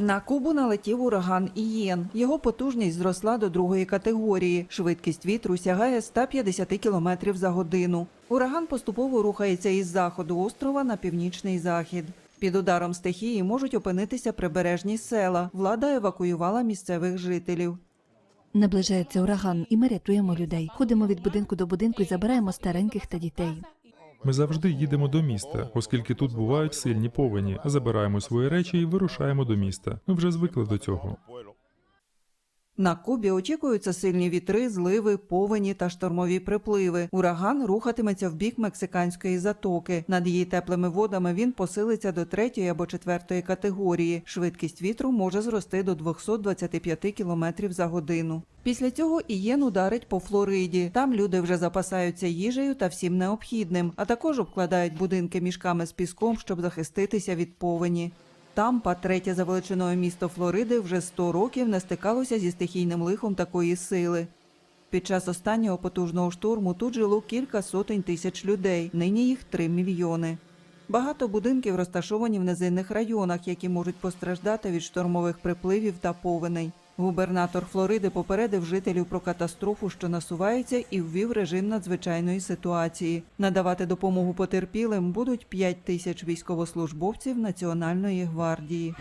На Кубу налетів ураган Ієн. Його потужність зросла до другої категорії. Швидкість вітру сягає 150 км за годину. Ураган поступово рухається із заходу острова на північний захід. Під ударом стихії можуть опинитися прибережні села. Влада евакуювала місцевих жителів. Наближається ураган, і ми рятуємо людей. Ходимо від будинку до будинку і забираємо стареньких та дітей. Ми завжди їдемо до міста, оскільки тут бувають сильні повені, забираємо свої речі і вирушаємо до міста. Ми вже звикли до цього. На Кубі очікуються сильні вітри, зливи, повені та штормові припливи. Ураган рухатиметься в бік мексиканської затоки. Над її теплими водами він посилиться до третьої або четвертої категорії. Швидкість вітру може зрости до 225 км за годину. Після цього Ієн ударить по Флориді. Там люди вже запасаються їжею та всім необхідним, а також обкладають будинки мішками з піском, щоб захиститися від повені. Тампа, третє за величиною місто Флориди, вже 100 років не стикалося зі стихійним лихом такої сили. Під час останнього потужного штурму тут жило кілька сотень тисяч людей, нині їх 3 мільйони. Багато будинків розташовані в низинних районах, які можуть постраждати від штормових припливів та повеней. Губернатор Флориди попередив жителів про катастрофу, що насувається, і ввів режим надзвичайної ситуації. Надавати допомогу потерпілим будуть 5 тисяч військовослужбовців Національної гвардії.